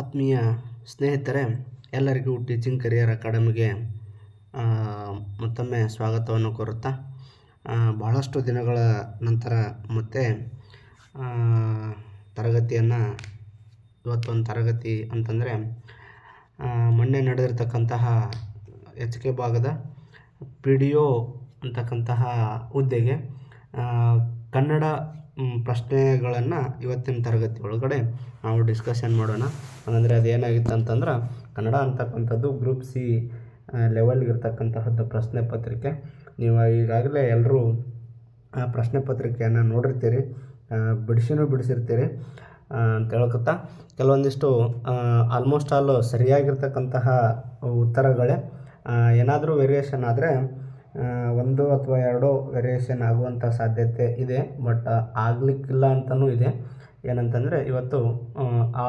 ಆತ್ಮೀಯ ಸ್ನೇಹಿತರೆ, ಎಲ್ಲರಿಗೂ ಟೀಚಿಂಗ್ ಕರಿಯರ್ ಅಕಾಡೆಮಿಗೆ ಮತ್ತೊಮ್ಮೆ ಸ್ವಾಗತವನ್ನು ಕೋರುತ್ತಾ ಬಹಳಷ್ಟು ದಿನಗಳ ನಂತರ ಮತ್ತೆ ತರಗತಿಯನ್ನು, ಇವತ್ತೊಂದು ತರಗತಿ ಅಂತಂದರೆ ಮೊನ್ನೆ ನಡೆದಿರ್ತಕ್ಕಂತಹ ಎಚ್ ಕೆ ಭಾಗದ ಪಿ ಡಿ ಒ ಅಂತಕ್ಕಂತಹ ಹುದ್ದೆಗೆ ಕನ್ನಡ ಪ್ರಶ್ನೆಗಳನ್ನು ಇವತ್ತಿನ ತರಗತಿ ಒಳಗಡೆ ನಾವು ಡಿಸ್ಕಷನ್ ಮಾಡೋಣ. ಹಾಗಂದರೆ ಅದೇನಾಗಿತ್ತು ಅಂತಂದ್ರೆ, ಕನ್ನಡ ಅಂತಕ್ಕಂಥದ್ದು ಗ್ರೂಪ್ ಸಿ ಲೆವೆಲ್ಗೆ ಇರ್ತಕ್ಕಂತಹದ್ದು ಪ್ರಶ್ನೆ ಪತ್ರಿಕೆ. ನೀವು ಈಗಾಗಲೇ ಎಲ್ಲರೂ ಆ ಪ್ರಶ್ನೆ ಪತ್ರಿಕೆಯನ್ನು ನೋಡಿರ್ತೀರಿ ಬಿಡಿಸಿನೂ ಬಿಡಿಸಿರ್ತೀರಿ ಅಂತ ಹೇಳ್ಕೊತಾ ಕೆಲವೊಂದಿಷ್ಟು ಆಲ್ಮೋಸ್ಟ್ ಆಲ್ ಸರಿಯಾಗಿರ್ತಕ್ಕಂತಹ ಉತ್ತರಗಳೇ ಏನಾದರೂ ವೇರಿಯೇಷನ್ ಆದರೆ ಒಂದು ಅಥವಾ ಎರಡು ವೇರಿಯೇಷನ್ ಆಗುವಂಥ ಸಾಧ್ಯತೆ ಇದೆ ಬಟ್ ಆಗಲಿಕ್ಕಿಲ್ಲ ಅಂತಲೂ ಇದೆ. ಏನಂತಂದರೆ ಇವತ್ತು ಆ,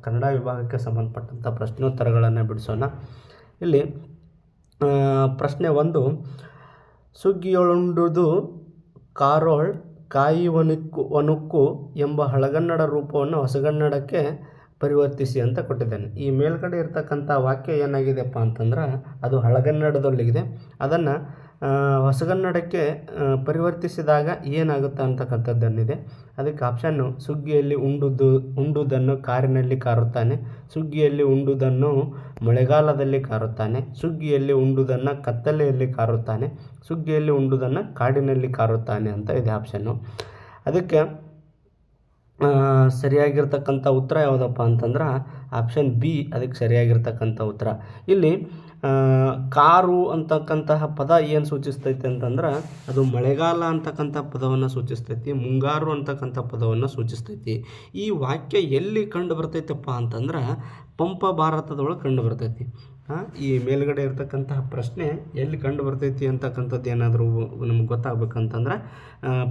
ಕನ್ನಡ ವಿಭಾಗಕ್ಕೆ ಸಂಬಂಧಪಟ್ಟಂಥ ಪ್ರಶ್ನೋತ್ತರಗಳನ್ನು ಬಿಡಿಸೋಣ. ಇಲ್ಲಿ ಪ್ರಶ್ನೆ ಒಂದು ಸುಗ್ಗಿಯೊಳುಂಡುದು ಕಾರೋಳ್ ಕಾಯಿ ಒನುಕ್ಕು ಒನುಕ್ಕು ಎಂಬ ಹಳಗನ್ನಡ ರೂಪವನ್ನು ಹೊಸಗನ್ನಡಕ್ಕೆ ಪರಿವರ್ತಿಸಿ ಅಂತ ಕೊಟ್ಟಿದ್ದಾನೆ. ಈ ಮೇಲ್ಗಡೆ ಇರ್ತಕ್ಕಂಥ ವಾಕ್ಯ ಏನಾಗಿದೆಪ್ಪ ಅಂತಂದ್ರೆ ಅದು ಹಳಗನ್ನಡದಲ್ಲಿಗಿದೆ ಅದನ್ನು ಹೊಸಗನ್ನಡಕ್ಕೆ ಪರಿವರ್ತಿಸಿದಾಗ ಏನಾಗುತ್ತೆ ಅಂತಕ್ಕಂಥದ್ದನ್ನಿದೆ. ಅದಕ್ಕೆ ಆಪ್ಷನ್ನು ಸುಗ್ಗಿಯಲ್ಲಿ ಉಂಡುದು, ಉಂಡುದನ್ನು ಕಾರಿನಲ್ಲಿ ಕಾರುತ್ತಾನೆ, ಸುಗ್ಗಿಯಲ್ಲಿ ಉಂಡುದನ್ನು ಮಳೆಗಾಲದಲ್ಲಿ ಕಾರುತ್ತಾನೆ, ಸುಗ್ಗಿಯಲ್ಲಿ ಉಂಡುದನ್ನು ಕತ್ತಲೆಯಲ್ಲಿ ಕಾರುತ್ತಾನೆ, ಸುಗ್ಗಿಯಲ್ಲಿ ಉಂಡುದನ್ನು ಕಾಡಿನಲ್ಲಿ ಕಾರುತ್ತಾನೆ ಅಂತ ಇದೆ ಆಪ್ಷನ್ನು ಅದಕ್ಕೆ ಸರಿಯಾಗಿರ್ತಕ್ಕಂಥ ಉತ್ತರ ಯಾವುದಪ್ಪ ಅಂತಂದ್ರೆ ಆಪ್ಷನ್ ಬಿ ಅದಕ್ಕೆ ಸರಿಯಾಗಿರ್ತಕ್ಕಂಥ ಉತ್ತರ. ಇಲ್ಲಿ ಕಾರು ಅಂತಕ್ಕಂತಹ ಪದ ಏನು ಸೂಚಿಸ್ತೈತೆ ಅಂತಂದ್ರೆ ಅದು ಮಳೆಗಾಲ ಅಂತಕ್ಕಂಥ ಪದವನ್ನು ಸೂಚಿಸ್ತೈತಿ, ಮುಂಗಾರು ಅಂತಕ್ಕಂಥ ಪದವನ್ನು ಸೂಚಿಸ್ತೈತಿ. ಈ ವಾಕ್ಯ ಎಲ್ಲಿ ಕಂಡು ಬರ್ತೈತಪ್ಪ ಅಂತಂದ್ರೆ ಪಂಪ ಭಾರತದೊಳಗೆ ಕಂಡು ಬರ್ತೈತಿ. ಈ ಮೇಲ್ಗಡೆ ಇರತಕ್ಕಂತಹ ಪ್ರಶ್ನೆ ಎಲ್ಲಿ ಕಂಡು ಬರ್ತೈತಿ ಅಂತಕ್ಕಂಥದ್ದು ಏನಾದರೂ ನಮ್ಗೆ ಗೊತ್ತಾಗಬೇಕಂತಂದ್ರೆ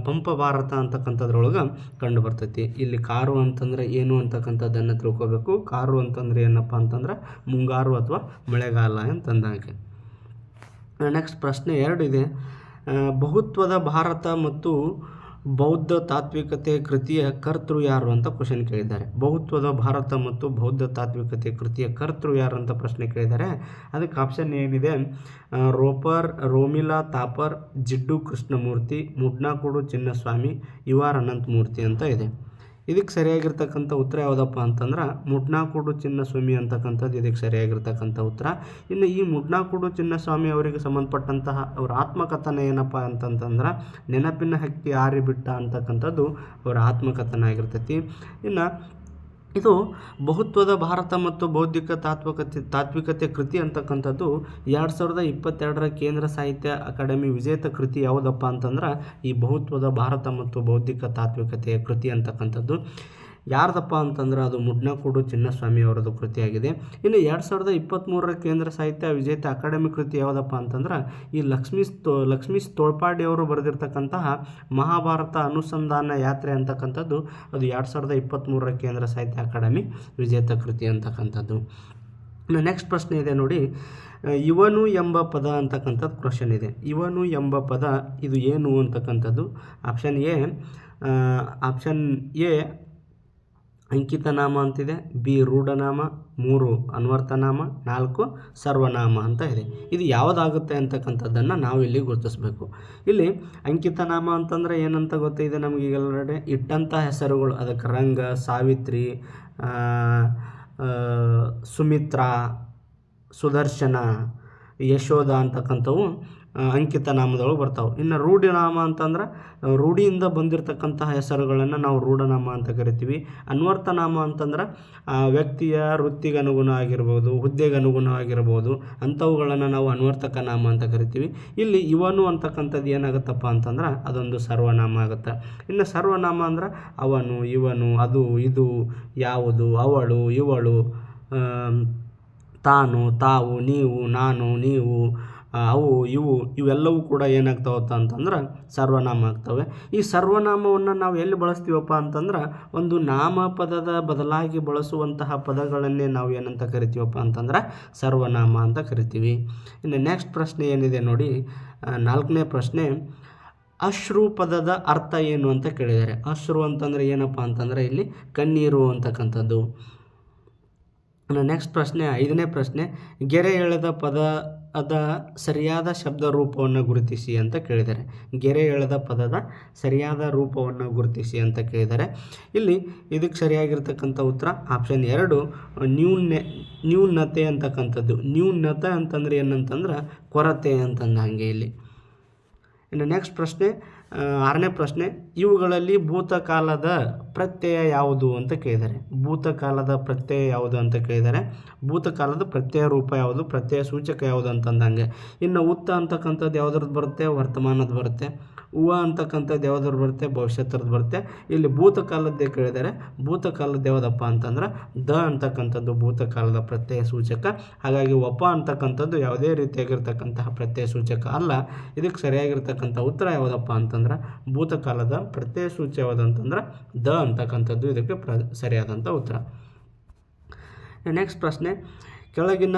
ಪಂಪ ಭಾರತ ಅಂತಕ್ಕಂಥದ್ರೊಳಗೆ ಕಂಡು ಬರ್ತೈತಿ. ಇಲ್ಲಿ ಕಾರು ಅಂತಂದ್ರೆ ಏನು ಅಂತಕ್ಕಂಥದ್ದನ್ನು ತಿಳ್ಕೊಬೇಕು. ಕಾರು ಅಂತಂದರೆ ಏನಪ್ಪ ಅಂತಂದ್ರೆ ಮುಂಗಾರು ಅಥವಾ ಮಳೆಗಾಲ ಅಂತಂದಾಗೆ. ನೆಕ್ಸ್ಟ್ ಪ್ರಶ್ನೆ ಎರಡಿದೆ ಬಹುತ್ವದ ಭಾರತ ಮತ್ತು ಬೌದ್ಧ ತಾತ್ವಿಕತೆ ಕೃತಿಯ ಕರ್ತೃ ಯಾರು ಅಂತ ಕ್ವಶನ್ ಕೇಳಿದ್ದಾರೆ. ಬಹುತ್ವದ ಭಾರತ ಮತ್ತು ಬೌದ್ಧ ತಾತ್ವಿಕತೆ ಕೃತಿಯ ಕರ್ತೃ ಯಾರು ಅಂತ ಪ್ರಶ್ನೆ ಕೇಳಿದ್ದಾರೆ. ಅದಕ್ಕೆ ಆಪ್ಷನ್ ಏನಿದೆ? Roper, Romila, Thapar, Jiddu Krishnamurti, Mudnakudu Chinnaswamy U R Ananthamurthy ಅಂತ ಇದೆ. ಇದಕ್ಕೆ ಸರಿಯಾಗಿರ್ತಕ್ಕಂಥ ಉತ್ತರ ಯಾವುದಪ್ಪ ಅಂತಂದ್ರೆ ಮುಡ್ನಾಕೂಡು ಚಿನ್ನಸ್ವಾಮಿ ಅಂತಕ್ಕಂಥದ್ದು ಇದಕ್ಕೆ ಸರಿಯಾಗಿರ್ತಕ್ಕಂಥ ಉತ್ತರ. ಇನ್ನು ಈ ಮುಡ್ನಾಕೂಡು ಚಿನ್ನಸ್ವಾಮಿ ಅವರಿಗೆ ಸಂಬಂಧಪಟ್ಟಂತಹ ಅವರ ಆತ್ಮಕಥನ ಏನಪ್ಪ ಅಂತಂತಂದ್ರೆ ನೆನಪಿನ ಹಕ್ಕಿ ಆರಿ ಬಿಟ್ಟ ಅಂತಕ್ಕಂಥದ್ದು ಅವರ ಆತ್ಮಕಥನ ಆಗಿರ್ತೈತಿ. ಇನ್ನು ಇದು ಬಹುತ್ವದ ಭಾರತ ಮತ್ತು ಬೌದ್ಧಿಕ ತಾತ್ವಿಕತೆ ತಾತ್ವಿಕತೆ ಕೃತಿ ಅಂತಕ್ಕಂಥದ್ದು ಎರಡು ಸಾವಿರದ ಇಪ್ಪತ್ತೆರಡರ ಕೇಂದ್ರ ಸಾಹಿತ್ಯ ಅಕಾಡೆಮಿ ವಿಜೇತ ಕೃತಿ ಯಾವುದಪ್ಪ ಅಂತಂದ್ರೆ ಈ ಬಹುತ್ವದ ಭಾರತ ಮತ್ತು ಬೌದ್ಧಿಕ ತಾತ್ವಿಕತೆಯ ಕೃತಿ ಅಂತಕ್ಕಂಥದ್ದು. ಯಾರ್ದಪ್ಪ ಅಂತಂದ್ರೆ ಅದು ಮುಡ್ನಕೂಡು ಚಿನ್ನಸ್ವಾಮಿ ಅವರದ್ದು ಕೃತಿಯಾಗಿದೆ. ಇನ್ನು ಎರಡು ಸಾವಿರದ ಇಪ್ಪತ್ತ್ಮೂರರ ಕೇಂದ್ರ ಸಾಹಿತ್ಯ ವಿಜೇತ ಅಕಾಡೆಮಿ ಕೃತಿ ಯಾವುದಪ್ಪ ಅಂತಂದ್ರೆ ಈ ಲಕ್ಷ್ಮೀ ತೋ ಲಕ್ಷ್ಮೀ ತೋಳ್ಪಾಡಿ ಅವರು ಬರೆದಿರ್ತಕ್ಕಂತಹ ಮಹಾಭಾರತ ಅನುಸಂಧಾನ ಯಾತ್ರೆ ಅಂತಕ್ಕಂಥದ್ದು ಅದು ಎರಡು ಸಾವಿರದ ಇಪ್ಪತ್ತ್ಮೂರರ ಕೇಂದ್ರ ಸಾಹಿತ್ಯ ಅಕಾಡೆಮಿ ವಿಜೇತ ಕೃತಿ ಅಂತಕ್ಕಂಥದ್ದು. ಇನ್ನು ನೆಕ್ಸ್ಟ್ ಪ್ರಶ್ನೆ ಇದೆ ನೋಡಿ. ಇವನು ಎಂಬ ಪದ ಅಂತಕ್ಕಂಥದ್ದು ಕ್ವಶನ್ ಇದೆ. ಇವನು ಎಂಬ ಪದ ಇದು ಏನು ಅಂತಕ್ಕಂಥದ್ದು? ಆಪ್ಷನ್ ಎ ಆಪ್ಷನ್ ಎ ಅಂಕಿತನಾಮ ಅಂತಿದೆ. ಬಿ ರೂಢನಾಮ, ಮೂರು ಅನ್ವರ್ಥನಾಮ, ನಾಲ್ಕು ಸರ್ವನಾಮ ಅಂತ ಇದೆ. ಇದು ಯಾವುದಾಗುತ್ತೆ ಅಂತಕ್ಕಂಥದ್ದನ್ನು ನಾವು ಇಲ್ಲಿ ಗುರುತಿಸಬೇಕು. ಇಲ್ಲಿ ಅಂಕಿತನಾಮ ಅಂತಂದರೆ ಏನಂತ ಗೊತ್ತಿದೆ ನಮಗೀಗೆಲ್ಲರಡೆ ಇಟ್ಟಂಥ ಹೆಸರುಗಳು, ಅದಕ್ಕೆ ರಂಗ, ಸಾವಿತ್ರಿ ಸುಮಿತ್ರಾ, ಸುದರ್ಶನ, ಯಶೋಧ ಅಂತಕ್ಕಂಥವು ಅಂಕಿತ ನಾಮದೊಳಗೆ ಬರ್ತಾವೆ. ಇನ್ನು ರೂಢಿನಾಮ ಅಂತಂದ್ರೆ ರೂಢಿಯಿಂದ ಬಂದಿರತಕ್ಕಂತಹ ಹೆಸರುಗಳನ್ನು ನಾವು ರೂಢನಾಮ ಅಂತ ಕರಿತೀವಿ. ಅನ್ವರ್ಥನಾಮ ಅಂತಂದ್ರೆ ವ್ಯಕ್ತಿಯ ವೃತ್ತಿಗೆ ಅನುಗುಣ ಆಗಿರ್ಬೋದು, ಹುದ್ದೆಗೆ ಅನುಗುಣ ಆಗಿರ್ಬೋದು, ಅಂಥವುಗಳನ್ನು ನಾವು ಅನ್ವರ್ಥಕ ನಾಮ ಅಂತ ಕರಿತೀವಿ. ಇಲ್ಲಿ ಇವನು ಅಂತಕ್ಕಂಥದ್ದು ಏನಾಗುತ್ತಪ್ಪ ಅಂತಂದ್ರೆ, ಅದೊಂದು ಸರ್ವನಾಮ ಆಗುತ್ತೆ. ಇನ್ನು ಸರ್ವನಾಮ ಅಂದ್ರೆ, ಅವನು, ಇವನು, ಅದು, ಇದು, ಯಾವುದು, ಅವಳು, ಇವಳು ತಾನು, ತಾವು, ನೀವು, ನಾನು, ನೀವು ಅವು ಇವು ಇವೆಲ್ಲವೂ ಕೂಡ ಏನಾಗ್ತಾವತ್ತ ಅಂತಂದ್ರೆ ಸರ್ವನಾಮ ಆಗ್ತವೆ. ಈ ಸರ್ವನಾಮವನ್ನು ನಾವು ಎಲ್ಲಿ ಬಳಸ್ತೀವಪ್ಪ ಅಂತಂದ್ರೆ ಒಂದು ನಾಮಪದದ ಬದಲಾಗಿ ಬಳಸುವಂತಹ ಪದಗಳನ್ನೇ ನಾವು ಏನಂತ ಕರಿತೀವಪ್ಪ ಅಂತಂದ್ರೆ ಸರ್ವನಾಮ ಅಂತ ಕರಿತೀವಿ. ಇನ್ನು ನೆಕ್ಸ್ಟ್ ಪ್ರಶ್ನೆ ಏನಿದೆ ನೋಡಿ ನಾಲ್ಕನೇ ಪ್ರಶ್ನೆ, ಅಶ್ರು ಪದದ ಅರ್ಥ ಏನು ಅಂತ ಕೇಳಿದ್ದಾರೆ. ಅಶ್ರು ಅಂತಂದರೆ ಏನಪ್ಪ ಅಂತಂದರೆ ಇಲ್ಲಿ ಕಣ್ಣೀರು ಅಂತಕ್ಕಂಥದ್ದು. ನೆಕ್ಸ್ಟ್ ಪ್ರಶ್ನೆ, ಐದನೇ ಪ್ರಶ್ನೆ, ಗೆರೆ ಎಳೆದ ಪದ ಅದ ಸರಿಯಾದ ಶಬ್ದ ರೂಪವನ್ನು ಗುರುತಿಸಿ ಅಂತ ಕೇಳಿದ್ದಾರೆ. ಗೆರೆ ಎಳೆದ ಪದದ ಸರಿಯಾದ ರೂಪವನ್ನು ಗುರುತಿಸಿ ಅಂತ ಕೇಳಿದ್ದಾರೆ. ಇಲ್ಲಿ ಇದಕ್ಕೆ ಸರಿಯಾಗಿರ್ತಕ್ಕಂಥ ಉತ್ತರ ಆಪ್ಷನ್ ಎರಡು ನ್ಯೂನ್ಯ ನ್ಯೂನತೆ ಅಂತಕ್ಕಂಥದ್ದು. ನ್ಯೂನತೆ ಅಂತಂದ್ರೆ ಏನಂತಂದ್ರೆ ಕೊರತೆ ಅಂತಂದ ಹಾಗೆ ಇಲ್ಲಿ. ಇನ್ನು ನೆಕ್ಸ್ಟ್ ಪ್ರಶ್ನೆ ಆರನೇ ಪ್ರಶ್ನೆ, ಇವುಗಳಲ್ಲಿ ಭೂತಕಾಲದ ಪ್ರತ್ಯಯ ಯಾವುದು ಅಂತ ಕೇಳಿದ್ದಾರೆ. ಭೂತಕಾಲದ ಪ್ರತ್ಯಯ ಯಾವುದು ಅಂತ ಕೇಳಿದ್ದಾರೆ. ಭೂತಕಾಲದ ಪ್ರತ್ಯಯ ರೂಪ ಯಾವುದು, ಪ್ರತ್ಯಯ ಸೂಚಕ ಯಾವುದು ಅಂತಂದಂಗೆ. ಇನ್ನು ಉತ್ತ ಅಂತಕ್ಕಂಥದ್ದು ಯಾವುದ್ರದ್ದು ಬರುತ್ತೆ? ವರ್ತಮಾನದ ಬರುತ್ತೆ. ಉವ ಅಂತಕ್ಕಂಥ ದೇವದವ್ರು ಬರುತ್ತೆ ಭವಿಷ್ಯತ್ರದ್ದು ಬರುತ್ತೆ. ಇಲ್ಲಿ ಭೂತಕಾಲದ್ದೇ ಕೇಳಿದರೆ ಭೂತಕಾಲದ ಯಾವುದಪ್ಪ ಅಂತಂದ್ರೆ ದ ಅಂತಕ್ಕಂಥದ್ದು ಭೂತಕಾಲದ ಪ್ರತ್ಯಯ ಸೂಚಕ. ಹಾಗಾಗಿ ಒಪ ಅಂತಕ್ಕಂಥದ್ದು ಯಾವುದೇ ರೀತಿಯಾಗಿರ್ತಕ್ಕಂತಹ ಪ್ರತ್ಯಯ ಸೂಚಕ ಅಲ್ಲ. ಇದಕ್ಕೆ ಸರಿಯಾಗಿರ್ತಕ್ಕಂಥ ಉತ್ತರ ಯಾವುದಪ್ಪ ಅಂತಂದ್ರೆ ಭೂತಕಾಲದ ಪ್ರತ್ಯಯ ಸೂಚಿ ಯಾವುದಂತಂದ್ರೆ ದ ಅಂತಕ್ಕಂಥದ್ದು ಇದಕ್ಕೆ ಪ್ರ ಸರಿಯಾದಂಥ ಉತ್ತರ. ನೆಕ್ಸ್ಟ್ ಪ್ರಶ್ನೆ, ಕೆಳಗಿನ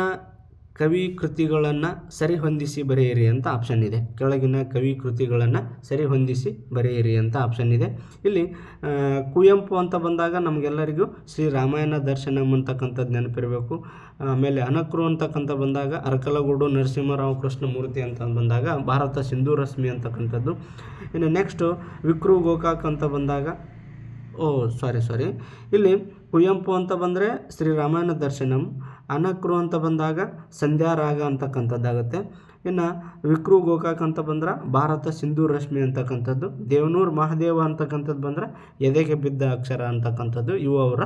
ಕವಿ ಕೃತಿಗಳನ್ನು ಸರಿಹೊಂದಿಸಿ ಬರೆಯಿರಿ ಅಂತ ಆಪ್ಷನ್ ಇದೆ. ಕೆಳಗಿನ ಕವಿ ಕೃತಿಗಳನ್ನು ಸರಿಹೊಂದಿಸಿ ಬರೆಯಿರಿ ಅಂತ ಆಪ್ಷನ್ ಇದೆ. ಇಲ್ಲಿ ಕುವೆಂಪು ಅಂತ ಬಂದಾಗ ನಮಗೆಲ್ಲರಿಗೂ ಶ್ರೀ ರಾಮಾಯಣ ದರ್ಶನಂ ಅಂತಕ್ಕಂಥದ್ದು ನೆನಪಿರಬೇಕು. ಆಮೇಲೆ ಅನಕ್ರು ಅಂತಕ್ಕಂಥ ಬಂದಾಗ ಅರಕಲಗೂಡು, ನರಸಿಂಹರಾವ್ ಕೃಷ್ಣಮೂರ್ತಿ ಅಂತ ಬಂದಾಗ ಭಾರತ ಸಿಂಧೂ ರಶ್ಮಿ ಅಂತಕ್ಕಂಥದ್ದು. ಇನ್ನು ನೆಕ್ಸ್ಟು ವಿಕ್ರು ಗೋಕಾಕ್ ಅಂತ ಬಂದಾಗ, ಓ ಸಾರಿ ಸಾರಿ ಇಲ್ಲಿ ಕುವೆಂಪು ಅಂತ ಬಂದರೆ ಶ್ರೀ ರಾಮಾಯಣ ದರ್ಶನಂ. ಅನಕ್ರು ಅಂತ ಬಂದಾಗ ಸಂಧ್ಯಾ ರಾಗ ಅಂತಕ್ಕಂಥದ್ದಾಗುತ್ತೆ. ಇನ್ನು ವಿಕ್ರು ಗೋಕಾಕ್ ಅಂತ ಬಂದ್ರೆ ಭಾರತ ಸಿಂಧು ರಶ್ಮಿ ಅಂತಕ್ಕಂಥದ್ದು, ದೇವನೂರು ಮಹಾದೇವ ಅಂತಕ್ಕಂಥದ್ದು ಬಂದರೆ ಎದೆಗೆ ಬಿದ್ದ ಅಕ್ಷರ ಅಂತಕ್ಕಂಥದ್ದು, ಇವು ಅವರ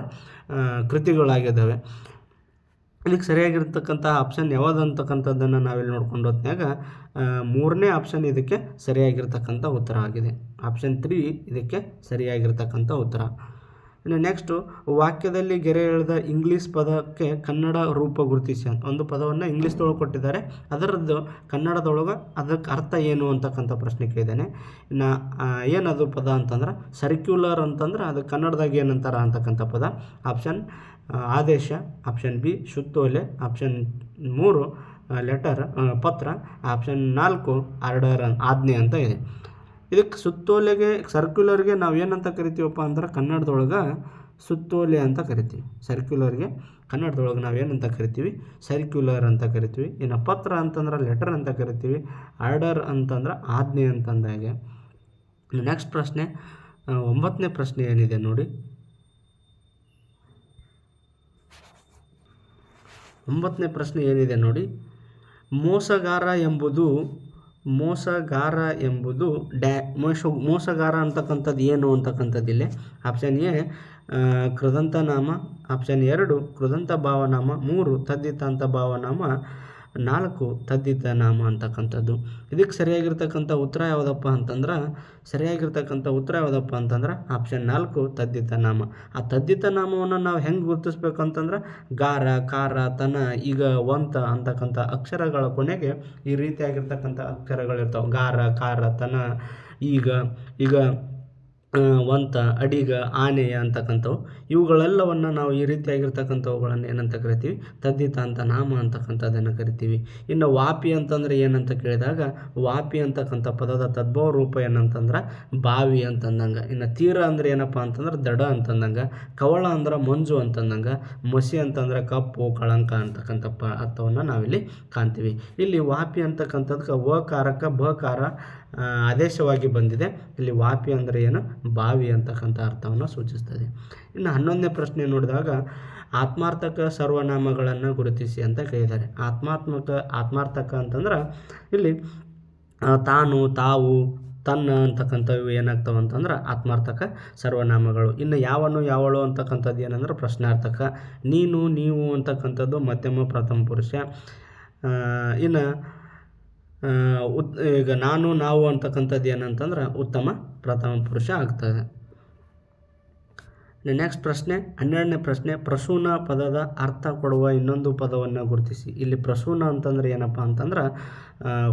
ಕೃತಿಗಳಾಗಿದ್ದಾವೆ ಇದಕ್ಕೆ ಸರಿಯಾಗಿರ್ತಕ್ಕಂಥ ಆಪ್ಷನ್ ಯಾವುದು ಅಂತಕ್ಕಂಥದ್ದನ್ನು ನಾವಿಲ್ಲಿ ನೋಡ್ಕೊಂಡು ಹೊತ್ನ್ಯಾಗ ಮೂರನೇ ಆಪ್ಷನ್ ಇದಕ್ಕೆ ಸರಿಯಾಗಿರ್ತಕ್ಕಂಥ ಉತ್ತರ ಆಗಿದೆ. ಆಪ್ಷನ್ ತ್ರೀ ಇದಕ್ಕೆ ಸರಿಯಾಗಿರ್ತಕ್ಕಂಥ ಉತ್ತರ. ಇನ್ನು ನೆಕ್ಸ್ಟು ವಾಕ್ಯದಲ್ಲಿ ಗೆರೆ ಎಳೆದ ಇಂಗ್ಲೀಷ್ ಪದಕ್ಕೆ ಕನ್ನಡ ರೂಪ ಗುರುತಿಸಿ ಅಂತ ಒಂದು ಪದವನ್ನು ಇಂಗ್ಲೀಷ್ದೊಳಗೆ ಕೊಟ್ಟಿದ್ದಾರೆ. ಅದರದ್ದು ಕನ್ನಡದೊಳಗೆ ಅದಕ್ಕೆ ಅರ್ಥ ಏನು ಅಂತಕ್ಕಂಥ ಪ್ರಶ್ನೆ ಕೇಳಿದ್ದೇನೆ. ಇನ್ನು ಏನದು ಪದ ಅಂತಂದ್ರೆ ಸರ್ಕ್ಯುಲರ್ ಅಂತಂದ್ರೆ ಅದು ಕನ್ನಡದಾಗ ಏನಂತಾರ ಅಂತಕ್ಕಂಥ ಪದ. ಆಪ್ಷನ್ ಆದೇಶ ಆಪ್ಷನ್ ಬಿ ಸುತ್ತೋಲೆ ಆಪ್ಷನ್ ಮೂರು ಲೆಟರ್ ಪತ್ರ ಆಪ್ಷನ್ ನಾಲ್ಕು ಆರ್ಡರ್ ಆಜ್ಞೆ ಅಂತ ಇದೆ. ಇದಕ್ಕೆ ಸುತ್ತೋಲೆಗೆ ಸರ್ಕ್ಯುಲರ್ಗೆ ನಾವು ಏನಂತ ಕರಿತೀವಪ್ಪ ಅಂದ್ರೆ ಕನ್ನಡದೊಳಗೆ ಸುತ್ತೋಲೆ ಅಂತ ಕರಿತೀವಿ. ಸರ್ಕ್ಯುಲರ್ಗೆ ಕನ್ನಡದೊಳಗೆ ನಾವು ಏನಂತ ಕರಿತೀವಿ? ಸರ್ಕ್ಯುಲರ್ ಅಂತ ಕರಿತೀವಿ. ಇನ್ನು ಪತ್ರ ಅಂತಂದ್ರೆ ಲೆಟರ್ ಅಂತ ಕರಿತೀವಿ. ಆರ್ಡರ್ ಅಂತಂದ್ರೆ ಆಜ್ಞೆ ಅಂತಂದಾಗೆ ನೆಕ್ಸ್ಟ್ ಪ್ರಶ್ನೆ ಒಂಬತ್ತನೇ ಪ್ರಶ್ನೆ ಏನಿದೆ ನೋಡಿ. ಒಂಬತ್ತನೇ ಪ್ರಶ್ನೆ ಏನಿದೆ ನೋಡಿ. ಮೋಸಗಾರ ಎಂಬುದು ಮೋಸಗಾರ ಎಂಬುದು ಡ್ಯಾ ಮೋಸ ಮೋಸಗಾರ ಅಂತಕ್ಕಂಥದ್ದು ಏನು ಅಂತಕ್ಕಂಥದ್ದು ಇಲ್ಲಿ? ಆಪ್ಷನ್ ಎ ಕೃದಂತನಾಮ. ಕೃದಂತ ನಾಮ ಆಪ್ಷನ್ ಎರಡು, ಕೃದಂತ ಭಾವನಾಮ. ಮೂರು ತದ್ದಿತಾಂತ ಭಾವನಾಮ. ನಾಲ್ಕು ತದ್ದಿತ ನಾಮ ಅಂತಕ್ಕಂಥದ್ದು. ಇದಕ್ಕೆ ಸರಿಯಾಗಿರ್ತಕ್ಕಂಥ ಉತ್ತರ ಯಾವುದಪ್ಪ ಅಂತಂದ್ರೆ, ಸರಿಯಾಗಿರ್ತಕ್ಕಂಥ ಉತ್ತರ ಯಾವುದಪ್ಪ ಅಂತಂದ್ರೆ ಆಪ್ಷನ್ ನಾಲ್ಕು ತದ್ದಿತ ನಾಮ. ಆ ತದ್ದಿತ ನಾಮವನ್ನು ನಾವು ಹೆಂಗೆ ಗುರುತಿಸ್ಬೇಕು ಅಂತಂದ್ರೆ, ಗಾರ ಕಾರ ತನ, ಈಗ, ವಂತ ಅಂತಕ್ಕಂಥ ಅಕ್ಷರಗಳ ಕೊನೆಗೆ ಈ ರೀತಿಯಾಗಿರ್ತಕ್ಕಂಥ ಅಕ್ಷರಗಳಿರ್ತಾವೆ. ಗಾರ ಕಾರ ತನ, ಈಗ ಈಗ ವಂತ, ಅಡಿಗ ಆನೆಯ ಅಂತಕ್ಕಂಥವು. ಇವುಗಳೆಲ್ಲವನ್ನು ನಾವು ಈ ರೀತಿಯಾಗಿರ್ತಕ್ಕಂಥವುಗಳನ್ನು ಏನಂತ ಕರಿತೀವಿ? ತದ್ದಿತ ಅಂತ ನಾಮ ಅಂತಕ್ಕಂಥದ್ದನ್ನು ಕರಿತೀವಿ. ಇನ್ನು ವಾಪಿ ಅಂತಂದರೆ ಏನಂತ ಕೇಳಿದಾಗ, ವಾಪಿ ಅಂತಕ್ಕಂಥ ಪದದ ತದ್ಭವ ರೂಪ ಏನಂತಂದ್ರೆ ಬಾವಿ ಅಂತಂದಂಗೆ. ಇನ್ನು ತೀರ ಅಂದ್ರೆ ಏನಪ್ಪ ಅಂತಂದ್ರೆ ದಡ ಅಂತಂದಂಗೆ, ಕವಳ ಅಂದ್ರೆ ಮಂಜು ಅಂತಂದಂಗೆ, ಮಸಿ ಅಂತಂದ್ರೆ ಕಪ್ಪು, ಕಳಂಕ ಅಂತಕ್ಕಂಥ ಪ ಅರ್ಥವನ್ನು ನಾವಿಲ್ಲಿ ಕಾಣ್ತೀವಿ. ಇಲ್ಲಿ ವಾಪಿ ಅಂತಕ್ಕಂಥದ್ಕೆ ವ ಕಾರಕ ಬ ಕಾರ ಆದೇಶವಾಗಿ ಬಂದಿದೆ. ಇಲ್ಲಿ ವಾಪಿ ಅಂದರೆ ಏನು? ಬಾವಿ ಅಂತಕ್ಕಂಥ ಅರ್ಥವನ್ನು ಸೂಚಿಸ್ತದೆ. ಇನ್ನು ಹನ್ನೊಂದನೇ ಪ್ರಶ್ನೆ ನೋಡಿದಾಗ, ಆತ್ಮಾರ್ಥಕ ಸರ್ವನಾಮಗಳನ್ನು ಗುರುತಿಸಿ ಅಂತ ಕೇಳಿದ್ದಾರೆ. ಆತ್ಮಾತ್ಮಕ, ಆತ್ಮಾರ್ಥಕ ಅಂತಂದ್ರೆ ಇಲ್ಲಿ ತಾನು, ತಾವು, ತನ್ನ ಅಂತಕ್ಕಂಥವು ಏನಾಗ್ತವೆ ಅಂತಂದ್ರೆ ಆತ್ಮಾರ್ಥಕ ಸರ್ವನಾಮಗಳು. ಇನ್ನು ಯಾವನು, ಯಾವಳು ಅಂತಕ್ಕಂಥದ್ದು ಏನಂದ್ರೆ ಪ್ರಶ್ನಾರ್ಥಕ. ನೀನು, ನೀವು ಅಂತಕ್ಕಂಥದ್ದು ಮಧ್ಯಮ, ಪ್ರಥಮ ಪುರುಷ. ಇನ್ನು ಉತ್, ಈಗ ನಾನು, ನಾವು ಅಂತಕ್ಕಂಥದ್ದು ಏನಂತಂದ್ರೆ ಉತ್ತಮ ಪ್ರಥಮ ಪುರುಷ ಆಗ್ತದೆ. ನೆಕ್ಸ್ಟ್ ಪ್ರಶ್ನೆ, ಹನ್ನೆರಡನೇ ಪ್ರಶ್ನೆ, ಪ್ರಸೂನ ಪದದ ಅರ್ಥ ಕೊಡುವ ಇನ್ನೊಂದು ಪದವನ್ನು ಗುರುತಿಸಿ. ಇಲ್ಲಿ ಪ್ರಸೂನ ಅಂತಂದ್ರೆ ಏನಪ್ಪ ಅಂತಂದ್ರೆ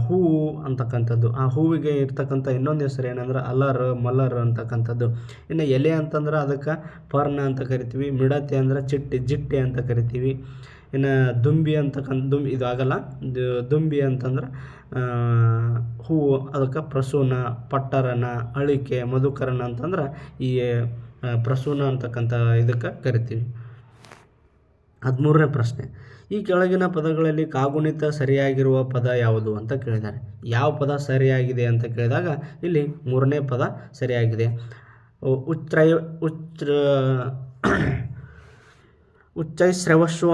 ಹೂವು ಅಂತಕ್ಕಂಥದ್ದು. ಆ ಹೂವಿಗೆ ಇರ್ತಕ್ಕಂಥ ಇನ್ನೊಂದು ಹೆಸರು ಏನಂದ್ರೆ ಅಲರ್, ಮಲರ್ ಅಂತಕ್ಕಂಥದ್ದು. ಇನ್ನು ಎಲೆ ಅಂತಂದ್ರೆ ಅದಕ್ಕೆ ಪರ್ಣ ಅಂತ ಕರಿತೀವಿ. ಮಿಡತೆ ಅಂದ್ರೆ ಚಿಟ್ಟಿ, ಜಿಟ್ಟೆ ಅಂತ ಕರಿತೀವಿ. ಇನ್ನು ದುಂಬಿ ಅಂತಕ್ಕಂಥ ದುಂಬಿ ಇದು ಆಗಲ್ಲ. ದುಂಬಿ ಅಂತಂದ್ರೆ ಹೂವು, ಅದಕ್ಕೆ ಪ್ರಸೂನ, ಪಟ್ಟರನ, ಅಳಿಕೆ ಮಧುಕರಣ ಅಂತಂದ್ರೆ ಈ ಪ್ರಸೂನ ಅಂತಕ್ಕಂಥ ಇದಕ್ಕೆ ಕರಿತೀವಿ. ಹದಿಮೂರನೇ ಪ್ರಶ್ನೆ. ಈ ಕೆಳಗಿನ ಪದಗಳಲ್ಲಿ ಕಾಗುಣಿತ ಸರಿಯಾಗಿರುವ ಪದ ಯಾವುದು ಅಂತ ಕೇಳಿದ್ದಾರೆ. ಯಾವ ಪದ ಸರಿಯಾಗಿದೆ ಅಂತ ಕೇಳಿದಾಗ ಇಲ್ಲಿ ಮೂರನೇ ಪದ ಸರಿಯಾಗಿದೆ. ಉ- ಉಚ್ತ್ರಯ ಉಚ್ರ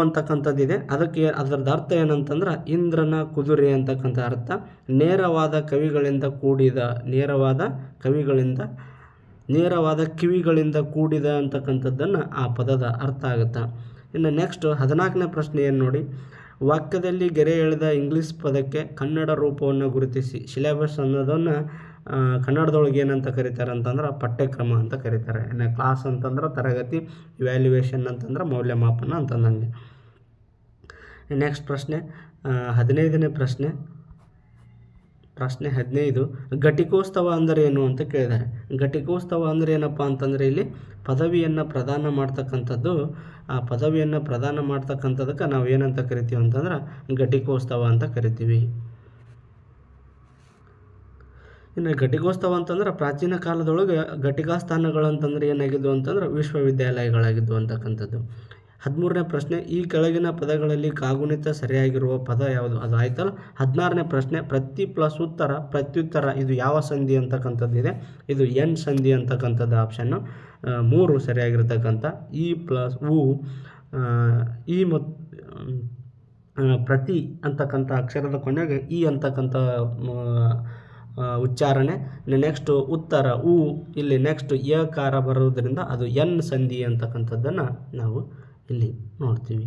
ಅಂತಕ್ಕಂಥದ್ದು ಇದೆ ಅದಕ್ಕೆ ಅದರದ ಅರ್ಥ ಏನಂತಂದ್ರೆ ಇಂದ್ರನ ಕುದುರೆ ಅಂತಕ್ಕಂಥ ಅರ್ಥ. ನೇರವಾದ ಕವಿಗಳಿಂದ ಕೂಡಿದ, ನೇರವಾದ ಕವಿಗಳಿಂದ, ನೇರವಾದ ಕಿವಿಗಳಿಂದ ಕೂಡಿದ ಅಂತಕ್ಕಂಥದ್ದನ್ನು ಆ ಪದದ ಅರ್ಥ ಆಗುತ್ತೆ. ಇನ್ನು ನೆಕ್ಸ್ಟ್ ಹದಿನಾಲ್ಕನೇ ಪ್ರಶ್ನೆ ಏನು ನೋಡಿ? ವಾಕ್ಯದಲ್ಲಿ ಗೆರೆ ಎಳೆದ ಇಂಗ್ಲೀಷ್ ಪದಕ್ಕೆ ಕನ್ನಡ ರೂಪವನ್ನು ಗುರುತಿಸಿ. ಸಿಲೆಬಸ್ ಅನ್ನೋದನ್ನು ಕನ್ನಡದೊಳಗೆ ಏನಂತ ಕರೀತಾರೆ ಅಂತಂದ್ರೆ ಪಠ್ಯಕ್ರಮ ಅಂತ ಕರೀತಾರೆ. ಇನ್ನು ಕ್ಲಾಸ್ ಅಂತಂದ್ರೆ ತರಗತಿ ಇವ್ಯಾಲ್ಯುವೇಷನ್ ಅಂತಂದ್ರೆ ಮೌಲ್ಯಮಾಪನ ಅಂತಂದಂಗೆ. ನೆಕ್ಸ್ಟ್ ಪ್ರಶ್ನೆ ಹದಿನೈದನೇ ಪ್ರಶ್ನೆ. ಪ್ರಶ್ನೆ ಹದಿನೈದು, ಘಟಿಕೋತ್ಸವ ಅಂದರೆ ಏನು ಅಂತ ಕೇಳಿದ್ದಾರೆ. ಘಟಿಕೋತ್ಸವ ಅಂದರೆ ಏನಪ್ಪ ಅಂತಂದರೆ ಇಲ್ಲಿ ಪದವಿಯನ್ನು ಪ್ರದಾನ ಮಾಡ್ತಕ್ಕಂಥದ್ದು, ಆ ಪದವಿಯನ್ನು ಪ್ರದಾನ ಮಾಡ್ತಕ್ಕಂಥದಕ್ಕೆ ನಾವು ಏನಂತ ಕರಿತೀವಿ ಅಂತಂದ್ರೆ ಘಟಿಕೋತ್ಸವ ಅಂತ ಕರಿತೀವಿ. ಇನ್ನು ಘಟಿಕೋತ್ಸವ ಅಂತಂದ್ರೆ ಪ್ರಾಚೀನ ಕಾಲದೊಳಗೆ ಘಟಿಕಾ ಸ್ಥಾನಗಳು ಅಂತಂದ್ರೆ ಏನಾಗಿದ್ವು ಅಂತಂದ್ರೆ ವಿಶ್ವವಿದ್ಯಾಲಯಗಳಾಗಿದ್ವು ಅಂತಕ್ಕಂಥದ್ದು. ಹದಿಮೂರನೇ ಪ್ರಶ್ನೆ, ಈ ಕೆಳಗಿನ ಪದಗಳಲ್ಲಿ ಕಾಗುಣಿತ ಸರಿಯಾಗಿರುವ ಪದ ಯಾವುದು? ಅದು ಆಯ್ತಲ್ಲ? ಹದಿನಾರನೇ ಪ್ರಶ್ನೆ, ಪ್ರತಿ ಪ್ಲಸ್ ಉತ್ತರ, ಪ್ರತ್ಯುತ್ತರ, ಇದು ಯಾವ ಸಂಧಿ ಅಂತಕ್ಕಂಥದ್ದಿದೆ ಇದು? ಎನ್ ಸಂಧಿ ಅಂತಕ್ಕಂಥದ್ದು ಆಪ್ಷನ್ನು ಮೂರು ಸರಿಯಾಗಿರ್ತಕ್ಕಂಥ ಇ ಪ್ಲಸ್ ಉ ಈ ಮತ್ತು ಪ್ರತಿ ಅಂತಕ್ಕಂಥ ಅಕ್ಷರದ ಕೊನೆಗೆ ಈ ಅಂತಕ್ಕಂಥ ಉಚ್ಚಾರಣೆ. ನೆಕ್ಸ್ಟ್ ಉತ್ತರ ಉ, ಇಲ್ಲಿ ನೆಕ್ಸ್ಟ್ ಯಕಾರ ಬರೋದ್ರಿಂದ ಅದು ಎನ್ ಸಂಧಿ ಅಂತಕ್ಕಂಥದ್ದನ್ನು ನಾವು ಇಲ್ಲಿ ನೋಡ್ತೀವಿ.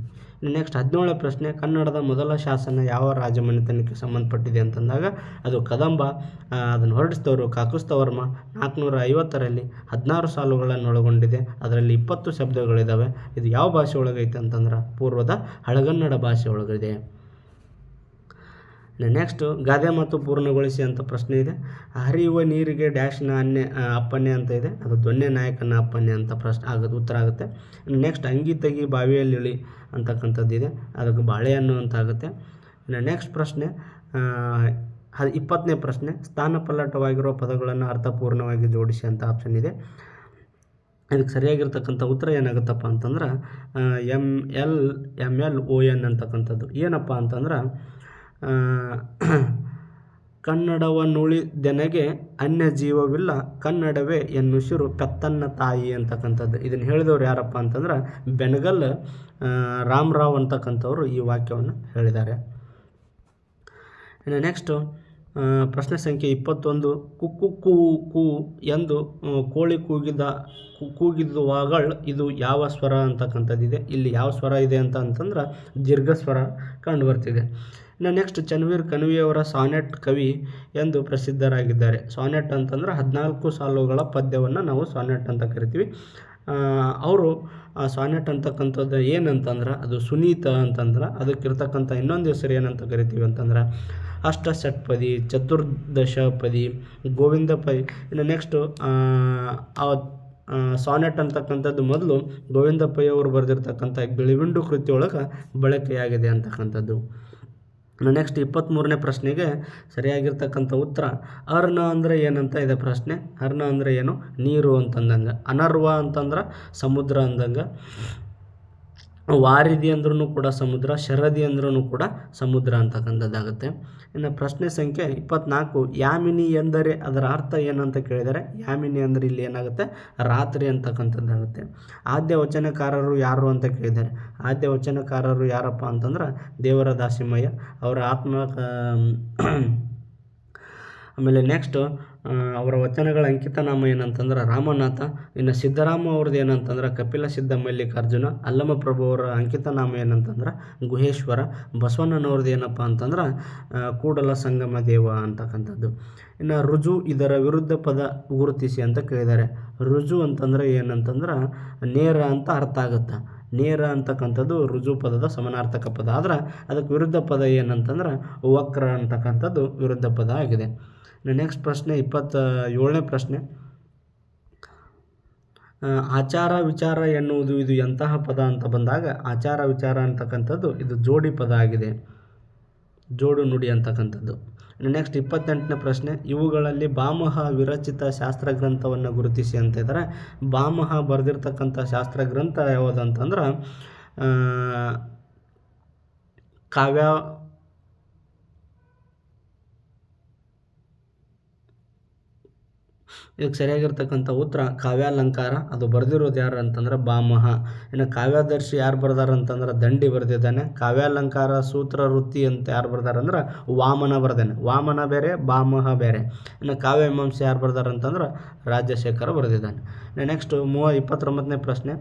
ನೆಕ್ಸ್ಟ್ ಹದಿನೇಳನೇ ಪ್ರಶ್ನೆ, ಕನ್ನಡದ ಮೊದಲ ಶಾಸನ ಯಾವ ರಾಜಮನೆತನಕ್ಕೆ ಸಂಬಂಧಪಟ್ಟಿದೆ ಅಂತಂದಾಗ ಅದು ಕದಂಬ ಅದನ್ನು ಹೊರಡಿಸಿದವರು ಕಾಕುಸ್ತವರ್ಮ. ನಾಲ್ಕುನೂರ ಐವತ್ತರಲ್ಲಿ ಹದಿನಾರು ಸಾಲುಗಳನ್ನು ಒಳಗೊಂಡಿದೆ ಅದರಲ್ಲಿ ಇಪ್ಪತ್ತು ಶಬ್ದಗಳಿದ್ದಾವೆ ಇದು ಯಾವ ಭಾಷೆ ಒಳಗೈತೆ ಅಂತಂದ್ರೆ ಪೂರ್ವದ ಹಳಗನ್ನಡ ಭಾಷೆ ಒಳಗಿದೆ ನೆಕ್ಸ್ಟು ಗಾದೆ ಮತ್ತು ಪೂರ್ಣಗೊಳಿಸಿ ಅಂತ ಪ್ರಶ್ನೆ ಇದೆ. ಹರಿಯುವ ನೀರಿಗೆ ಡ್ಯಾಶ್ನ ಅನ್ಯ ಅಪ್ಪನೆ ಅಂತ ಇದೆ. ಅದು ದೊನ್ನೆ ನಾಯಕನ ಅಪ್ಪನೆ ಅಂತ ಪ್ರಶ್ನೆ ಆಗುತ್ತೆ ಉತ್ತರ ಆಗುತ್ತೆ. ನೆಕ್ಸ್ಟ್ ಅಂಗಿ ತೆಗಿ ಬಾವಿಯಲ್ಲಿ ಇಳಿ ಅಂತಕ್ಕಂಥದ್ದು ಇದೆ. ಅದಕ್ಕೆ ಬಾಳೆಹಣ್ಣು ಅಂತ ಆಗುತ್ತೆ. ನೆಕ್ಸ್ಟ್ ಪ್ರಶ್ನೆ ಅದು ಇಪ್ಪತ್ತನೇ ಪ್ರಶ್ನೆ ಸ್ಥಾನಪಲ್ಲಟವಾಗಿರುವ ಪದಗಳನ್ನು ಅರ್ಥಪೂರ್ಣವಾಗಿ ಜೋಡಿಸಿ ಅಂತ ಆಪ್ಷನ್ ಇದೆ. ಅದಕ್ಕೆ ಸರಿಯಾಗಿರ್ತಕ್ಕಂಥ ಉತ್ತರ ಏನಾಗುತ್ತಪ್ಪ ಅಂತಂದ್ರೆ M L M L, O, N ಅಂತಕ್ಕಂಥದ್ದು. ಏನಪ್ಪ ಅಂತಂದ್ರೆ ಕನ್ನಡವನ್ನುಳಿದೆನಗೆ ಅನ್ಯ ಜೀವವಿಲ್ಲ ಕನ್ನಡವೇ ಎನ್ನುಸಿರು ಪೆತ್ತನ್ನ ತಾಯಿ ಅಂತಕ್ಕಂಥದ್ದು. ಇದನ್ನು ಹೇಳಿದವರು ಯಾರಪ್ಪ ಅಂತಂದ್ರೆ ಬೆನಗಲ್ ರಾಮರಾವ್ ಅಂತಕ್ಕಂಥವ್ರು ಈ ವಾಕ್ಯವನ್ನು ಹೇಳಿದ್ದಾರೆ. ಇನ್ನು ನೆಕ್ಸ್ಟು ಪ್ರಶ್ನೆ ಸಂಖ್ಯೆ ಇಪ್ಪತ್ತೊಂದು, ಕುಕ್ಕು ಕೂ ಕೂ ಎಂದು ಕೋಳಿ ಕೂಗಿದ, ಕು- ಕೂಗಿದುವಾಗಳು ಇದು ಯಾವ ಸ್ವರ ಅಂತಕ್ಕಂಥದ್ದಿದೆ, ಇಲ್ಲಿ ಯಾವ ಸ್ವರ ಇದೆ ಅಂತ ಅಂತಂದ್ರೆ ದೀರ್ಘ ಸ್ವರ ಕಂಡು ಬರ್ತಿದೆ. ಇನ್ನು ನೆಕ್ಸ್ಟ್ ಚನ್ವೀರ್ ಕಣಿವೆಯವರ ಸಾನೆಟ್ ಕವಿ ಎಂದು ಪ್ರಸಿದ್ಧರಾಗಿದ್ದಾರೆ. ಸಾನೆಟ್ ಅಂತಂದ್ರೆ ಹದಿನಾಲ್ಕು ಸಾಲುಗಳ ಪದ್ಯವನ್ನು ನಾವು ಸಾನೆಟ್ ಅಂತ ಕರಿತೀವಿ. ಅವರು ಸಾನೆಟ್ ಅಂತಕ್ಕಂಥದ್ದು ಏನಂತಂದ್ರೆ, ಅದು ಸುನೀತ ಅಂತಂದ್ರೆ, ಅದಕ್ಕಿರ್ತಕ್ಕಂಥ ಇನ್ನೊಂದು ಹೆಸರು ಏನಂತ ಕರಿತೀವಿ ಅಂತಂದ್ರೆ ಅಷ್ಟ ಷಟ್ಪದಿ ಚತುರ್ದಶಪದಿ ಗೋವಿಂದ ಪದಿ ಇನ್ನು ನೆಕ್ಸ್ಟು ಆ ಸಾನೆಟ್ ಅಂತಕ್ಕಂಥದ್ದು ಮೊದಲು ಗೋವಿಂದ ಪೈ ಅವರು ಬರೆದಿರ್ತಕ್ಕಂಥ ಗಿಳಿವಿಂಡು ಕೃತಿಯೊಳಗೆ ಬಳಕೆಯಾಗಿದೆ ಅಂತಕ್ಕಂಥದ್ದು. ನೆಕ್ಸ್ಟ್ ಇಪ್ಪತ್ತ್ಮೂರನೇ ಪ್ರಶ್ನೆಗೆ ಸರಿಯಾಗಿರ್ತಕ್ಕಂಥ ಉತ್ತರ ಅರ್ನ ಅಂದರೆ ಏನಂತ ಇದೆ ಪ್ರಶ್ನೆ. ಅರ್ನ ಅಂದರೆ ಏನು? ನೀರು ಅಂತಂದಂಗೆ. ಅನರ್ವ ಅಂತಂದ್ರೆ ಸಮುದ್ರ ಅಂದಂಗೆ. ವಾರಿದಿ ಅಂದ್ರೂ ಕೂಡ ಸಮುದ್ರ, ಶರದಿ ಅಂದ್ರೂ ಕೂಡ ಸಮುದ್ರ ಅಂತಕ್ಕಂಥದ್ದಾಗುತ್ತೆ ಇನ್ನು ಪ್ರಶ್ನೆ ಸಂಖ್ಯೆ ಇಪ್ಪತ್ನಾಲ್ಕು, ಯಾಮಿನಿ ಎಂದರೆ ಅದರ ಅರ್ಥ ಏನಂತ ಕೇಳಿದರೆ, ಯಾಮಿನಿ ಅಂದರೆ ಇಲ್ಲಿ ಏನಾಗುತ್ತೆ? ರಾತ್ರಿ ಅಂತಕ್ಕಂಥದ್ದಾಗುತ್ತೆ. ಆದ್ಯ ವಚನಕಾರರು ಯಾರು ಅಂತ ಕೇಳಿದ್ದಾರೆ ಆದ್ಯ ವಚನಕಾರರು ಯಾರಪ್ಪ ಅಂತಂದ್ರೆ ದೇವರ ದಾಸಿಮಯ್ಯ, ಅವರ ಆತ್ಮ, ಆಮೇಲೆ ನೆಕ್ಸ್ಟು ಅವರ ವಚನಗಳ ಅಂಕಿತ ನಾಮ ಏನಂತಂದ್ರೆ ರಾಮನಾಥ, ಇನ್ನು ಸಿದ್ದರಾಮ ಅವ್ರದ್ದು ಏನಂತಂದ್ರೆ ಕಪಿಲ ಸಿದ್ಧ ಮಲ್ಲಿಕಾರ್ಜುನ ಅಲ್ಲಮ ಪ್ರಭು ಅವರ ಅಂಕಿತನಾಮ ಏನಂತಂದ್ರೆ ಗುಹೇಶ್ವರ, ಬಸವಣ್ಣನವ್ರದ್ದು ಏನಪ್ಪ ಅಂತಂದ್ರೆ ಕೂಡಲ ಸಂಗಮ ದೇವ ಅಂತಕ್ಕಂಥದ್ದು. ಇನ್ನು ರುಜು ಇದರ ವಿರುದ್ಧ ಪದ ಗುರುತಿಸಿ ಅಂತ ಕೇಳಿದ್ದಾರೆ. ರುಜು ಅಂತಂದ್ರೆ ಏನಂತಂದ್ರೆ ನೇರ ಅಂತ ಅರ್ಥ ಆಗುತ್ತೆ. ನೇರ ಅಂತಕ್ಕಂಥದ್ದು ರುಜು ಪದದ ಸಮಾನಾರ್ಥಕ ಪದ. ಆದ್ರೆ ಅದಕ್ಕೆ ವಿರುದ್ಧ ಪದ ಏನಂತಂದ್ರೆ ವಕ್ರ ಅಂತಕ್ಕಂಥದ್ದು ವಿರುದ್ಧ ಪದ ಆಗಿದೆ. ನೆಕ್ಸ್ಟ್ ಪ್ರಶ್ನೆ, ಇಪ್ಪತ್ತ ಏಳನೇ ಪ್ರಶ್ನೆ. ಆಚಾರ ವಿಚಾರ ಎನ್ನುವುದು ಇದು ಎಂತಹ ಪದ ಅಂತ ಬಂದಾಗ, ಆಚಾರ ವಿಚಾರ ಅಂತಕ್ಕಂಥದ್ದು ಇದು ಜೋಡಿ ಪದ ಆಗಿದೆ. ಜೋಡು ನುಡಿ ಅಂತಕ್ಕಂಥದ್ದು. ನೆಕ್ಸ್ಟ್ ಇಪ್ಪತ್ತೆಂಟನೇ ಪ್ರಶ್ನೆ, ಇವುಗಳಲ್ಲಿ ಬಾಮಹ ವಿರಚಿತ ಶಾಸ್ತ್ರ ಗ್ರಂಥವನ್ನು ಗುರುತಿಸಿ ಅಂತ ಇದ್ದಾರೆ ಬಾಮಹ ಬರೆದಿರ್ತಕ್ಕಂಥ ಶಾಸ್ತ್ರ ಗ್ರಂಥ ಯಾವುದಂತಂದ್ರೆ ಕಾವ್ಯ ಇದಕ್ಕೆ ಸರಿಯಾಗಿರ್ತಕ್ಕಂಥ ಉತ್ತರ ಕಾವ್ಯಾಲಂಕಾರ. ಅದು ಬರೆದಿರೋದು ಯಾರು ಅಂತಂದ್ರೆ ಬಾಮಹ. ಇನ್ನು ಕಾವ್ಯದರ್ಶಿ ಯಾರು ಬರ್ದಾರ ಅಂತಂದ್ರೆ ದಂಡಿ ಬರೆದಿದ್ದಾನೆ. ಕಾವ್ಯಾಲಂಕಾರ ಸೂತ್ರ ವೃತ್ತಿ ಅಂತ ಯಾರು ಬರ್ದಾರ ಅಂದ್ರೆ ವಾಮನ ಬರ್ದಾನೆ. ವಾಮನ ಬೇರೆ, ಬಾಮಹ ಬೇರೆ. ಇನ್ನು ಕಾವ್ಯಮೀಮಾಂಸೆ ಯಾರು ಬರ್ದಾರ ಅಂತಂದ್ರೆ ರಾಜಶೇಖರ ಬರೆದಿದ್ದಾನೆ. ನೆಕ್ಸ್ಟ್ ಮೂವ ಇಪ್ಪತ್ತೊಂಬತ್ತನೇ ಪ್ರಶ್ನೆ.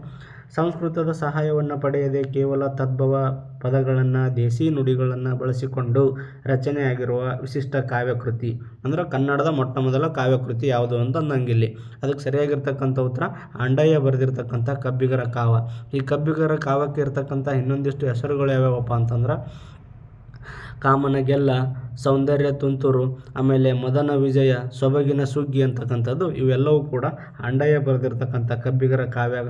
ಸಂಸ್ಕೃತದ ಸಹಾಯವನ್ನು ಪಡೆಯದೆ ಕೇವಲ ತದ್ಭವ ಪದಗಳನ್ನು, ದೇಸಿ ನುಡಿಗಳನ್ನು ಬಳಸಿಕೊಂಡು ರಚನೆಯಾಗಿರುವ ವಿಶಿಷ್ಟ ಕಾವ್ಯಕೃತಿ. ಅಂದರೆ ಕನ್ನಡದ ಮೊಟ್ಟ ಮೊದಲ ಕಾವ್ಯಕೃತಿ ಯಾವುದು ಅಂತ ನಂಗಿಲ್ಲಿ ಅದಕ್ಕೆ ಸರಿಯಾಗಿರ್ತಕ್ಕಂಥ ಉತ್ತರ ಅಂಡಯ್ಯ ಬರೆದಿರ್ತಕ್ಕಂಥ ಕಬ್ಬಿಗರ ಕಾವ. ಈ ಕಬ್ಬಿಗರ ಕಾವಕ್ಕೆ ಇರ್ತಕ್ಕಂಥ ಇನ್ನೊಂದಿಷ್ಟು ಹೆಸರುಗಳು ಯಾವ್ಯಾವಪ್ಪ ಅಂತಂದ್ರೆ ಕಾಮನ ಗೆಲ್ಲ ಸೌಂದರ್ಯ ತುಂತುರು, ಆಮೇಲೆ ಮದನ ವಿಜಯ, ಸೊಬಗಿನ ಸುಗ್ಗಿ ಅಂತಕ್ಕಂಥದ್ದು, ಇವೆಲ್ಲವೂ ಕೂಡ ಅಂಡಯ್ಯ ಬರೆದಿರ್ತಕ್ಕಂಥ ಕಬ್ಬಿಗರ ಕಾವ್ಯ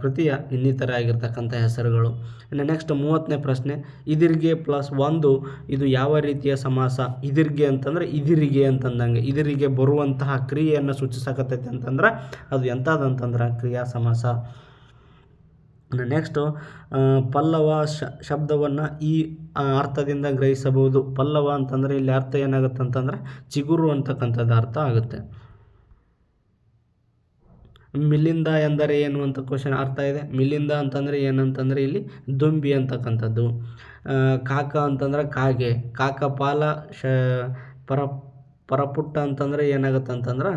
ಕೃತಿಯ ಇನ್ನಿತರ ಆಗಿರ್ತಕ್ಕಂಥ ಹೆಸರುಗಳು. ಇನ್ನು ನೆಕ್ಸ್ಟ್ ಮೂವತ್ತನೇ ಪ್ರಶ್ನೆ, ಇದಿರಿಗೆ ಪ್ಲಸ್ ಒಂದು, ಇದು ಯಾವ ರೀತಿಯ ಸಮಾಸ? ಇದಿರಿಗೆ ಅಂತಂದ್ರೆ ಇದಿರಿಗೆ ಅಂತಂದಂಗೆ, ಇದಿರಿಗೆ ಬರುವಂತಹ ಕ್ರಿಯೆಯನ್ನು ಸೂಚಿಸಕತ್ತೈತೆ ಅಂತಂದ್ರೆ ಅದು ಎಂಥದಂತಂದ್ರೆ ಕ್ರಿಯಾ ಸಮಾಸ. ನೆಕ್ಸ್ಟು ಪಲ್ಲವ ಶಬ್ದವನ್ನು ಈ ಅರ್ಥದಿಂದ ಗ್ರಹಿಸಬಹುದು. ಪಲ್ಲವ ಅಂತಂದರೆ ಇಲ್ಲಿ ಅರ್ಥ ಏನಾಗುತ್ತೆ ಅಂತಂದರೆ ಚಿಗುರು ಅಂತಕ್ಕಂಥದ್ದು ಅರ್ಥ ಆಗುತ್ತೆ. ಮಿಲಿಂದ ಎಂದರೆ ಏನು ಅಂತ ಕ್ವಶನ್ ಅರ್ಥ ಇದೆ. ಮಿಲಿಂದ ಅಂತಂದರೆ ಏನಂತಂದರೆ ಇಲ್ಲಿ ದುಂಬಿ ಅಂತಕ್ಕಂಥದ್ದು. ಕಾಕ ಅಂತಂದ್ರೆ ಕಾಗೆ. ಕಾಕಪಾಲ ಶ, ಪರ, ಪರಪುಟ್ಟ ಅಂತಂದರೆ ಏನಾಗುತ್ತೆ ಅಂತಂದ್ರೆ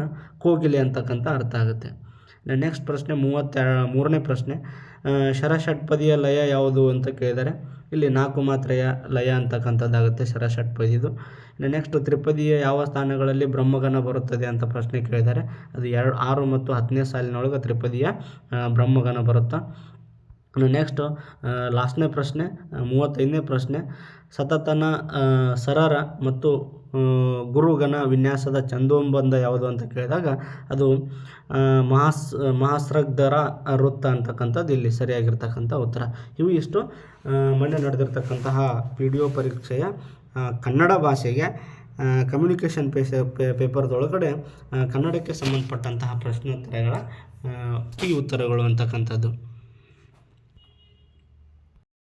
ಕೋಗಿಲೆ ಅಂತಕ್ಕಂಥ ಅರ್ಥ ಆಗುತ್ತೆ. ನೆಕ್ಸ್ಟ್ ಪ್ರಶ್ನೆ ಮೂವತ್ತೆ, ಮೂರನೇ ಪ್ರಶ್ನೆ. ಶರಷಟ್ಪದಿಯ ಲಯ ಯಾವುದು ಅಂತ ಕೇಳಿದ್ದಾರೆ ಇಲ್ಲಿ ನಾಲ್ಕು ಮಾತ್ರೆಯ ಲಯ ಅಂತಕ್ಕಂಥದ್ದಾಗುತ್ತೆ ಶರಷಟ್ಪದಿದು ನೆಕ್ಸ್ಟ್ ತ್ರಿಪದಿಯ ಯಾವ ಸ್ಥಾನಗಳಲ್ಲಿ ಬ್ರಹ್ಮಗನ ಬರುತ್ತದೆ ಅಂತ ಪ್ರಶ್ನೆ ಕೇಳಿದ್ದಾರೆ. ಅದು ಎರಡು, ಆರು ಮತ್ತು ಹತ್ತನೇ ಸಾಲಿನೊಳಗೆ ತ್ರಿಪದಿಯ ಬ್ರಹ್ಮಗನ ಬ್ರಹ್ಮಗಣ ಬರುತ್ತಾ ನೆಕ್ಸ್ಟು ಲಾಸ್ಟ್ನೇ ಪ್ರಶ್ನೆ ಮೂವತ್ತೈದನೇ ಪ್ರಶ್ನೆ. ಸತತನ ಸರಾರ ಮತ್ತು ಗುರುಗನ ವಿನ್ಯಾಸದ ಚಂದೋಂಬಂಧ ಯಾವುದು ಅಂತ ಕೇಳಿದಾಗ ಅದು ಮಹಾಸ್, ಮಹಾಸ್ರಗ್ಧರ ವೃತ್ತ ಅಂತಕ್ಕಂಥದ್ದು ಇಲ್ಲಿ ಸರಿಯಾಗಿರ್ತಕ್ಕಂಥ ಉತ್ತರ. ಇವು ಇಷ್ಟು ಮೊನ್ನೆ ನಡೆದಿರ್ತಕ್ಕಂತಹ ಪಿ ಡಿ ಒ ಪರೀಕ್ಷೆಯ ಕನ್ನಡ ಭಾಷೆಗೆ ಕಮ್ಯುನಿಕೇಷನ್ ಪೇಸ ಪೇಪರ್ದೊಳಗಡೆ ಕನ್ನಡಕ್ಕೆ ಸಂಬಂಧಪಟ್ಟಂತಹ ಪ್ರಶ್ನೋತ್ತರಗಳ ಈ ಉತ್ತರಗಳು ಅಂತಕ್ಕಂಥದ್ದು.